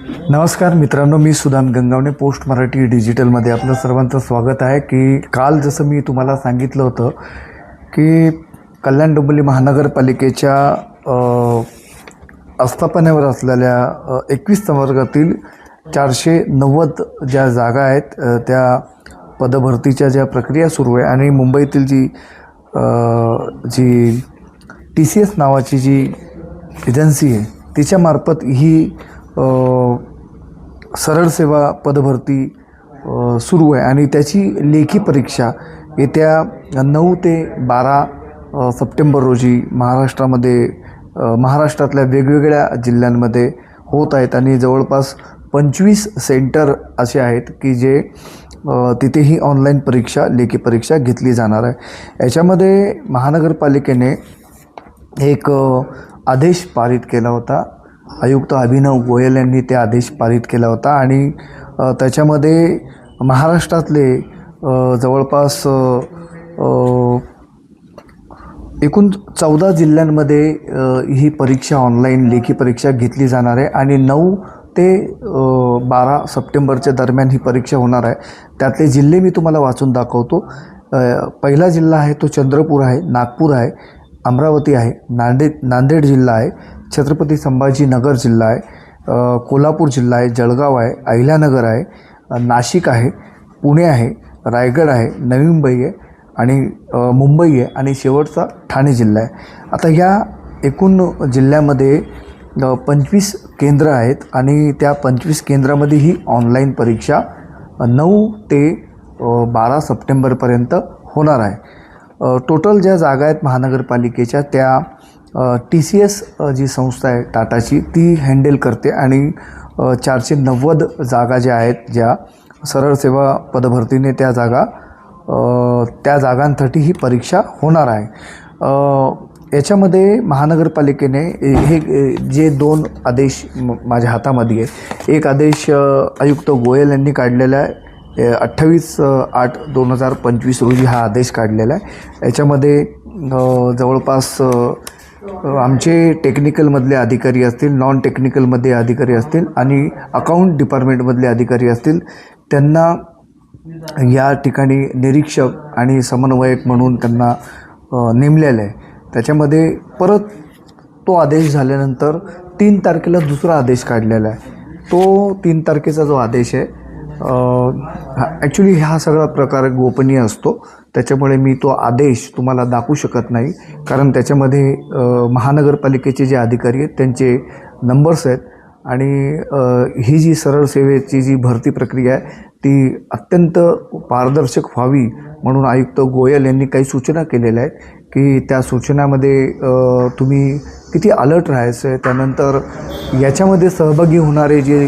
नमस्कार मित्रांनो मी सुदान गंगावणे पोस्ट मराठी डिजिटलमध्ये आपलं सर्वांचं स्वागत आहे की काल जसं मी तुम्हाला सांगितलं होतं की कल्याण डोंबिवली महानगरपालिकेच्या आस्थापनेवर असलेल्या एकवीस संवर्गातील चारशे नव्वद ज्या जागा आहेत त्या पदभरतीच्या ज्या प्रक्रिया सुरू आहे आणि मुंबईतील जी जी टी सी एस नावाची जी एजन्सी आहे तिच्यामार्फत ही सरळ सेवा पदभरती सुरू आहे. आणि त्याची लेखी परीक्षा येत्या नऊ ते बारा सप्टेंबर रोजी महाराष्ट्रामध्ये महाराष्ट्रातल्या वेगवेगळ्या जिल्ह्यांमध्ये होत आहेत. आणि जवळपास पंचवीस सेंटर असे आहेत की जे तिथेही ऑनलाईन परीक्षा लेखी परीक्षा घेतली जाणार आहे. याच्यामध्ये महानगरपालिकेने एक आदेश पारित केला होता. आयुक्त अभिनव गोयल यांनी ते आदेश पारित केला होता आणि त्याच्यामध्ये महाराष्ट्रातले जवळपास एकूण चौदा जिल्ह्यांमध्ये ही परीक्षा ऑनलाईन लेखी परीक्षा घेतली जाणार आहे आणि नऊ ते बारा सप्टेंबरच्या दरम्यान ही परीक्षा होणार आहे. त्यातले जिल्हे मी तुम्हाला वाचून दाखवतो. पहिला जिल्हा आहे तो चंद्रपूर आहे नागपूर आहे अमरावती आहे नांदेड नांदेड जिल्हा आहे. छत्रपती संभाजीनगर जिल्हा आहे कोल्हापूर जिल्हा आहे जळगाव आहे अहिल्यानगर आहे नाशिक आहे पुणे आहे रायगड आहे नवी मुंबई आहे आणि मुंबई आहे आणि शेवटचा ठाणे जिल्हा आहे. आता या एकूण जिल्ह्यामध्ये पंचवीस केंद्र आहेत आणि त्या पंचवीस केंद्रामध्ये ही ऑनलाईन परीक्षा नऊ ते बारा सप्टेंबरपर्यंत होणार आहे. टोटल ज्या जागा आहेत महानगरपालिकेच्या त्या टी सी एस जी संस्था आहे टाटाची ती हँडल करते आणि चारशे नव्वद जागा ज्या आहेत ज्या सरळ सेवा पदभरतीने त्या जागा त्या जागांसाठी ही परीक्षा होणार आहे. याच्यामध्ये महानगरपालिकेने हे जे दोन आदेश म- माझ्या हातामध्ये आहे एक आदेश आयुक्त गोयल यांनी काढलेला आहे. अठ्ठावीस आठ दोन हजार पंचवीस रोजी हा आदेश काढलेला आहे. याच्यामध्ये जवळपास आमचे टेक्निकलमधले अधिकारी असतील नॉन टेक्निकलमध्ये अधिकारी असतील आणि अकाउंट डिपार्टमेंटमधले अधिकारी असतील त्यांना या ठिकाणी निरीक्षक आणि समन्वयक म्हणून त्यांना नेमलेलं आहे. त्याच्यामध्ये परत तो आदेश झाल्यानंतर तीन तारखेला दुसरा आदेश काढलेला आहे. तो तीन तारखेचा जो आदेश आहे ॲक्च्युली हा सगळा प्रकार गोपनीय असतो. त्याच्यामुळे मी तो आदेश तुम्हाला दाखवू शकत नाही. कारण त्याच्यामध्ये महानगरपालिकेचे जे अधिकारी आहेत त्यांचे नंबर्स आहेत. आणि ही जी सरळ सेवेची जी भरती प्रक्रिया आहे ती अत्यंत पारदर्शक व्हावी म्हणून आयुक्त गोयल यांनी काही सूचना केलेल्या आहेत की त्या सूचनामध्ये तुम्ही किती अलर्ट राहायचं आहे त्यानंतर याच्यामध्ये सहभागी होणारे जे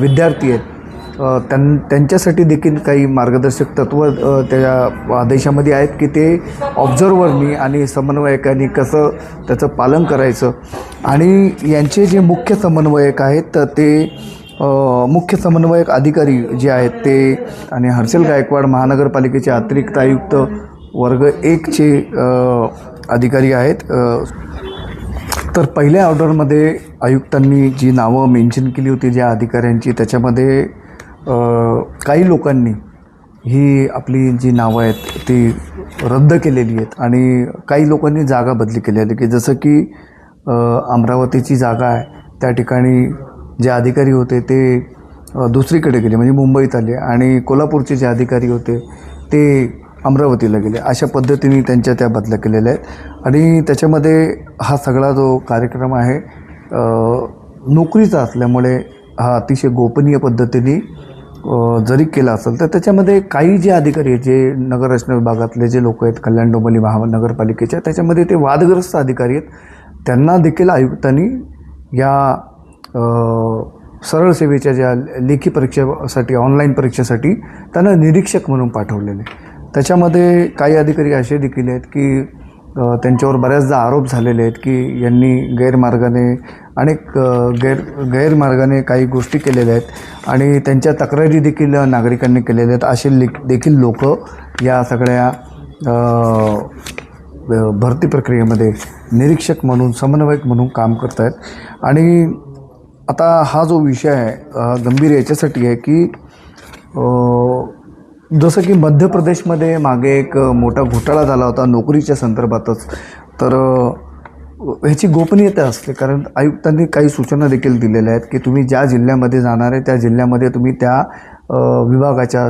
विद्यार्थी आहेत त्यां त्यांच्यासाठी देखील काही मार्गदर्शक तत्त्व त्या आदेशामध्ये आहेत की ते ऑब्झर्वरनी आणि समन्वयकांनी कसं त्याचं पालन करायचं. आणि यांचे जे मुख्य समन्वयक आहेत तर ते मुख्य समन्वयक अधिकारी जे आहेत ते आणि हर्षल गायकवाड महानगरपालिकेचे अतिरिक्त आयुक्त वर्ग एकचे अधिकारी आहेत. तर पहिल्या ऑर्डरमध्ये आयुक्तांनी जी नावं मेन्शन केली होती ज्या अधिकाऱ्यांची त्याच्यामध्ये काही लोकांनी ही आपली जी नावं आहेत ती रद्द केलेली आहेत आणि काही लोकांनी जागा बदली केलेली की जसं की अमरावतीची जागा आहे त्या ठिकाणी जे अधिकारी होते ते दुसरीकडे गेले म्हणजे मुंबईत आले आणि कोल्हापूरचे जे अधिकारी होते ते अमरावतीला गेले. अशा पद्धतीने त्यांच्या त्या बदल्या केलेल्या आहेत. आणि त्याच्यामध्ये हा सगळा जो कार्यक्रम आहे नोकरीचा असल्यामुळे हा अतिशय गोपनीय पद्धतीने जरी केला असेल तर त्याच्यामध्ये काही जे अधिकारी आहेत जे नगररचना विभागातले जे लोक आहेत कल्याण डोंबिवली महानगरपालिकेच्या त्याच्यामध्ये ते वादग्रस्त अधिकारी आहेत. त्यांना देखील आयुक्तांनी या सरळ सेवेच्या ज्या लेखी परीक्षेसाठी ऑनलाईन परीक्षेसाठी त्यांना निरीक्षक म्हणून पाठवलेले. त्याच्यामध्ये काही अधिकारी असे देखील आहेत की त्यांच्यावर बऱ्याचदा आरोप झालेले आहेत की यांनी गैरमार्गाने अनेक गैर गैरमार्गाने काही गोष्टी केलेल्या आहेत आणि त्यांच्या तक्रारी देखील नागरिकांनी केलेल्या आहेत. असे ले देखील लोक या सगळ्या भरती प्रक्रियेमध्ये निरीक्षक म्हणून समन्वयक म्हणून काम करत आहेत आणि आता हा जो विषय आहे गंभीर याच्यासाठी आहे की जसं की मध्य प्रदेशमध्ये मागे एक मोठा घोटाळा झाला होता नोकरीच्या संदर्भातच. तर ह्याची गोपनीयता असते कारण आयुक्तांनी काही सूचना देखील दिलेल्या आहेत की तुम्ही ज्या जिल्ह्यामध्ये जाणार आहे त्या जिल्ह्यामध्ये तुम्ही त्या विभागाच्या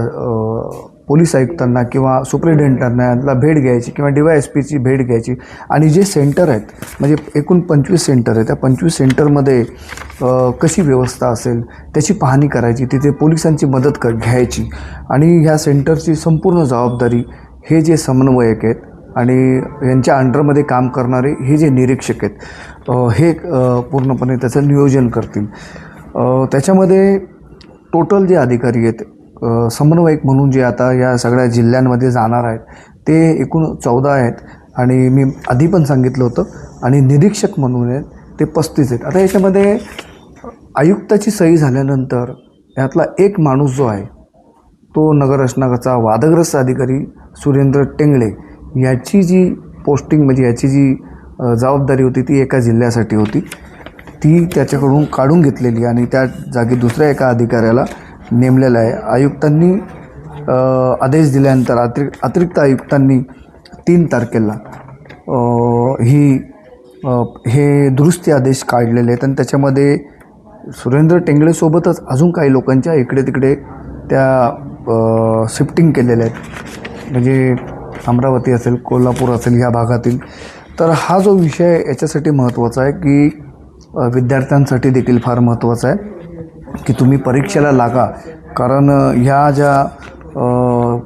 पोलीस आयुक्तांना किंवा सुप्रिटेंडंटांना भेट घ्यायची किंवा डी वाय एस पीची भेट घ्यायची. आणि जे सेंटर आहेत म्हणजे एकूण पंचवीस सेंटर आहे त्या पंचवीस सेंटरमध्ये कशी व्यवस्था असेल त्याची पाहणी करायची तिथे पोलिसांची मदत क घ्यायची. आणि ह्या सेंटरची संपूर्ण जबाबदारी हे जे समन्वयक आहेत आणि यांच्या अंडरमध्ये काम करणारे हे जे निरीक्षक आहेत हे पूर्णपणे त्याचं नियोजन करतील. त्याच्यामध्ये टोटल जे अधिकारी आहेत समन्वयक म्हणून जे आता या सगळ्या जिल्ह्यांमध्ये जाणार आहेत ते एकूण चौदा आहेत. आणि मी आधी पण सांगितलं होतं आणि निरीक्षक म्हणून आहेत ते पस्तीस आहेत. आता याच्यामध्ये आयुक्ताची सही झाल्यानंतर यातला एक माणूस जो आहे तो नगररचनाचा वादग्रस्त अधिकारी सुरेंद्र टेंगळे याची जी पोस्टिंग म्हणजे याची जी जबाबदारी होती ती एका जिल्ह्यासाठी होती. ती त्याच्याकडून काढून घेतलेली आणि त्या जागी दुसऱ्या एका अधिकाऱ्याला नेमलेलं आहे. आयुक्तांनी आदेश दिल्यानंतर अतिरिक्त अतिरिक्त आयुक्तांनी तीन तारखेला ही हे दुरुस्ती आदेश काढलेले आहेत. आणि त्याच्यामध्ये सुरेंद्र टेंगळेसोबतच अजून काही लोकांच्या इकडे तिकडे त्या शिफ्टिंग केलेल्या आहेत. म्हणजे अमरावती असेल कोल्हापूर असेल ह्या भागातील. तर हा जो विषय याच्यासाठी महत्त्वाचा आहे की विद्यार्थ्यांसाठी देखील फार महत्त्वाचा आहे. की तुम्ही परीक्षेला लागा. कारण ह्या ज्या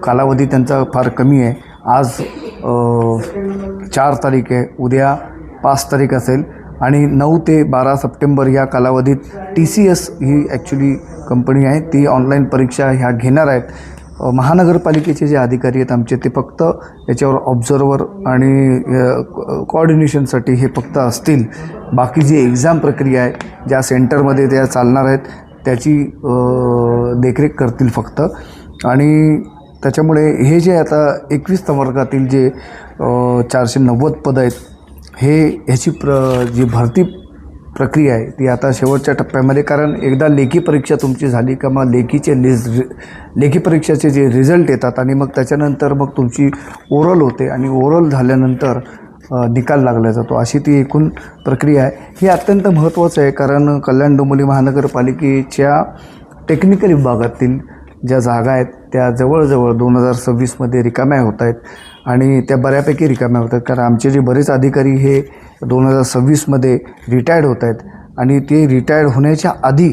कालावधी त्यांचा फार कमी आहे. आज चार तारीख आहे. उद्या पाच तारीख असेल. आणि नऊ ते बारा सप्टेंबर या कालावधीत टी सी एस ही ॲक्च्युली कंपनी आहे. ती ऑनलाईन परीक्षा ह्या घेणार आहेत. महानगरपालिकेचे जे अधिकारी आहेत आमचे ते फक्त याच्यावर ऑब्झर्वर आणि कोऑर्डिनेशनसाठी हे फक्त असतील. बाकी जी एक्झाम प्रक्रिया आहे ज्या सेंटरमध्ये त्या चालणार आहेत त्याची देखरेख करतील फक्त. आणि त्याच्यामुळे हे जे आता एकवीस वर्गातील जे चारशे नव्वद पदं आहेत हे ह्याची प्र जी भरती प्रक्रिया आहे ती आता शेवटच्या टप्प्यामध्ये कारण एकदा लेखी परीक्षा तुमची झाली का मग लेखीचे लिज लेखी परीक्षाचे जे रिझल्ट येतात आणि मग त्याच्यानंतर मग तुमची ओरल होते आणि ओरल झाल्यानंतर निकाल लागला जातो. अशी ती एकूण प्रक्रिया आहे. ही अत्यंत महत्त्वाचं आहे कारण कल्याण डोंबिवली महानगरपालिकेच्या टेक्निकल विभागातील ज्या जागा आहेत त्या जवळजवळ दोन हजार सव्वीसमध्ये रिकाम्या होत आहेत आणि त्या बऱ्यापैकी रिकाम्या होत आहेत. कारण आमचे जे बरेच अधिकारी हे दोन हजार सव्वीसमध्ये रिटायर्ड होत आहेत आणि ते रिटायर्ड होण्याच्या आधी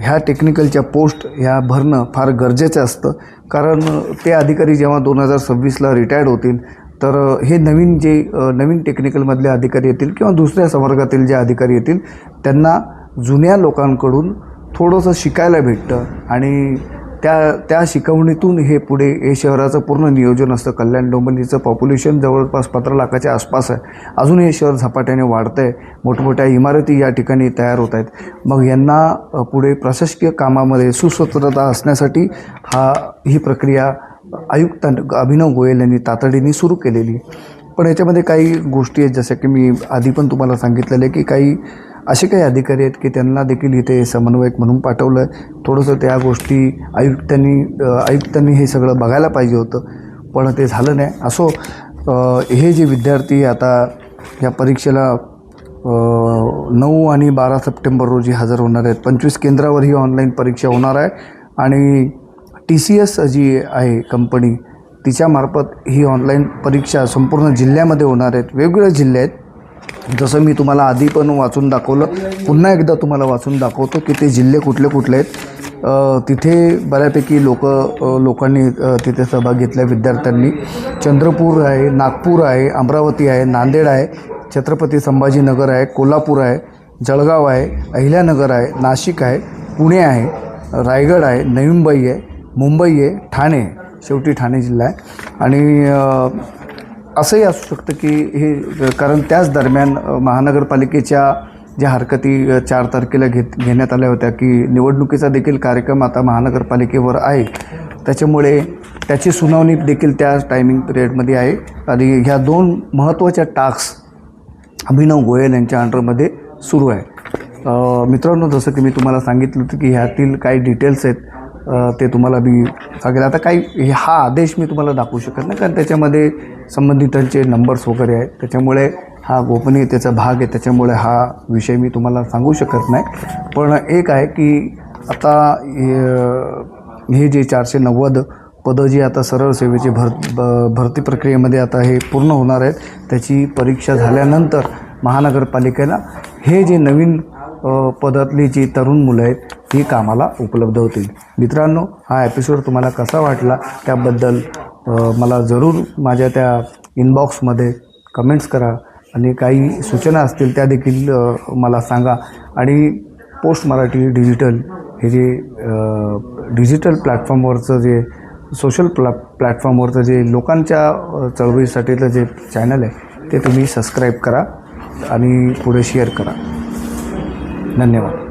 ह्या टेक्निकलच्या पोस्ट ह्या भरणं फार गरजेचं असतं. कारण ते अधिकारी जेव्हा दोन हजार सव्वीसला रिटायर्ड होतील तर हे नवीन जे नवीन टेक्निकलमधले अधिकारी येतील किंवा दुसऱ्या संवर्गातील जे अधिकारी येतील त्यांना जुन्या लोकांकडून थोडंसं शिकायला भेटतं आणि त्या त्या शिकवणीतून हे पुढे हे शहराचं पूर्ण नियोजन असतं. कल्याण डोंबिवलीचं पॉप्युलेशन जवळपास पंधरा लाखाच्या आसपास आहे. अजून हे शहर झपाट्याने वाढतं आहे मोठमोठ्या इमारती या ठिकाणी तयार होत आहेत. मग यांना पुढे प्रशासकीय कामामध्ये सुसूत्रता असण्यासाठी हा ही प्रक्रिया आयुक्त अभिनव गोयल यांनी तातडीने सुरू केलेली. पण याच्यामध्ये काही गोष्टी आहेत जसं की मी आधी पण तुम्हाला सांगितलेलं आहे की काही असे काही अधिकारी आहेत की त्यांना देखील इथे समन्वयक म्हणून पाठवलं आहे थोडंसं त्या गोष्टी आयुक्तांनी आयुक्तांनी हे सगळं बघायला पाहिजे होतं पण ते झालं नाही. असो हे जे विद्यार्थी आता या परीक्षेला नऊ आणि बारा सप्टेंबर रोजी हजर होणार आहेत. पंचवीस केंद्रावर ही ऑनलाईन परीक्षा होणार आहे आणि टी सी एस जी आहे कंपनी तिच्यामार्फत ही ऑनलाईन परीक्षा संपूर्ण जिल्ह्यामध्ये होणार आहेत. वेगवेगळे जिल्हे आहेत. जसं मी तुम्हाला आधी पण वाचून दाखवलं पुन्हा एकदा तुम्हाला वाचून दाखवतो की ते जिल्हे कुठले कुठले आहेत. तिथे बऱ्यापैकी लोक लोकांनी तिथे सहभाग घेतला विद्यार्थ्यांनी. चंद्रपूर आहे नागपूर आहे अमरावती आहे नांदेड आहे छत्रपती संभाजीनगर आहे कोल्हापूर आहे जळगाव आहे अहिल्यानगर आहे नाशिक आहे पुणे आहे रायगड आहे नवी मुंबई आहे मुंबई आहे ठाणे शेवटी ठाणे जिल्हा आहे. आणि असंही असू शकतं की हे कारण त्याच दरम्यान महानगरपालिकेच्या ज्या हरकती चार तारखेला घेत घेण्यात आल्या होत्या की निवडणुकीचा देखील कार्यक्रम आता महानगरपालिकेवर आहे. त्याच्यामुळे त्याची सुनावणी देखील त्या टायमिंग पिरियडमध्ये आहे. आणि ह्या दोन महत्त्वाच्या टास्क अभिनव गोयल यांच्या अंडरमध्ये सुरू आहे. मित्रांनो जसं की मी तुम्हाला सांगितलं होतं की ह्यातील काही डिटेल्स आहेत ते तुम्हाला मी सांगेल आता काही हे- हा आदेश मी तुम्हाला दाखवू शकत नाही कारण त्याच्यामध्ये संबंधितांचे नंबर्स वगैरे आहेत. त्याच्यामुळे हा गोपनीयतेचा भाग आहे त्याच्यामुळे हा विषय मी तुम्हाला सांगू शकत नाही. पण एक आहे की आता हे जे चारशे नव्वद पदं जी आता सरळ सेवेची भर ब- भरती प्रक्रियेमध्ये आता हे पूर्ण होणार आहेत त्याची परीक्षा झाल्यानंतर महानगरपालिकेला हे जे नवीन पदातली जी तरुण मुलं आहेत ही कामाला उपलब्ध होतील. मित्रांनो हा एपिसोड तुम्हाला कसा वाटला त्याबद्दल मला जरूर माझ्या त्या इनबॉक्समध्ये कमेंट्स करा आणि काही सूचना असतील त्या देखील मला सांगा. आणि पोस्ट मराठी डिजिटल हे जे डिजिटल प्लॅटफॉर्मवरचं जे सोशल प्लॅ प्लॅटफॉर्मवरचं जे लोकांच्या चळवळीसाठीचं जे चॅनल आहे ते तुम्ही सबस्क्राईब करा आणि पुढे शेअर करा. धन्यवाद.